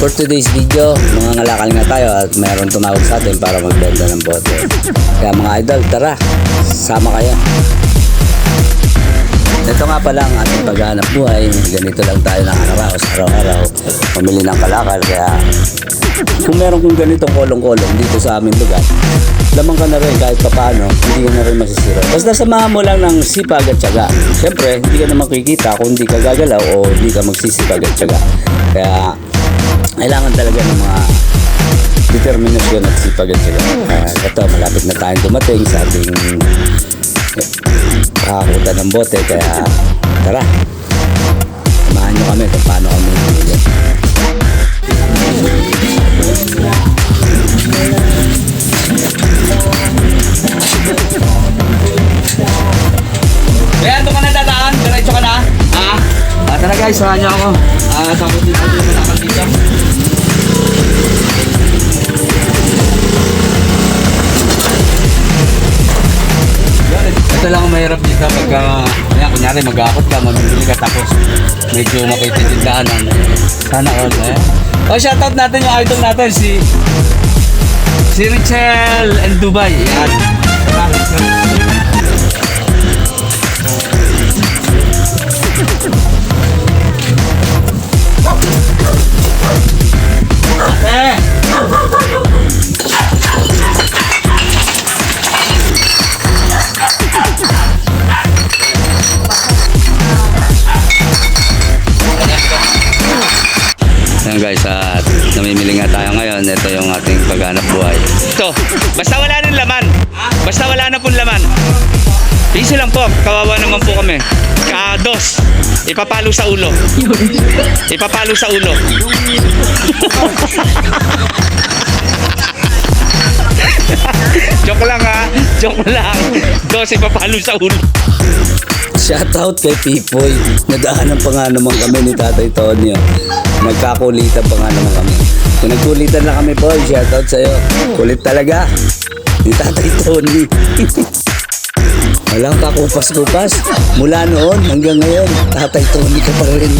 for today's video, mga ngalakal nga tayo at mayroon tumawag sa atin para magbenta ng bote. Kaya mga idol, tara, sama kayo. Ito nga pala ang ating paghanap buhay. Ganito lang tayo nakakaraos araw-araw. Pamili ng kalakal. Kaya kung meron kong ganitong kolong-kolong dito sa aming lugar, lamang ka na rin kahit papaano, hindi ka na rin masisira. Basta samahan mo lang ng sipag at tiyaga. Siyempre, hindi ka na makikita kung hindi ka gagalaw o hindi ka magsisipag at tiyaga. Kaya, kailangan talaga ng mga determinasyon at sipag at tiyaga. Kaya ito, malapit na tayong dumating sa ating kakakutan ng bote. Kaya, tara, samahan nyo kami kung paano kami mamili. Kaya doon ka na dadaan, diretso ka na. Ah, ah tara guys, samahan niyo ako. Ah, sabot din natin yung lang ang mahirap dito pagka, ayan, kunyari mag-aakot ka, mamimili ka tapos medyo makita yung daanan. Sana all, eh. Oh, shoutout natin yung idol natin, si si Richel and Dubai. Yan. Tara, guys, at namimili nga tayo ngayon. Ito yung ating paghanap buhay. Ito, basta wala nang laman. Basta wala na pong laman. Piso lang po, kawawa naman po kami. Kados, ipapalo sa ulo. Ipapalo sa ulo. Joke lang ha, joke lang. Dos, ipapalo sa ulo. Shoutout kay Pipoy. Nagdaanan pa nga naman kami ni Tatay Tonyo. Nagkakulitan pa nga naman kami. Kung nagkulitan na kami, boy, shoutout sa'yo. Kulit talaga. Ni Tatay Tony. Walang kakupas-kupas. Mula noon hanggang ngayon, Tatay Tony ka pa rin.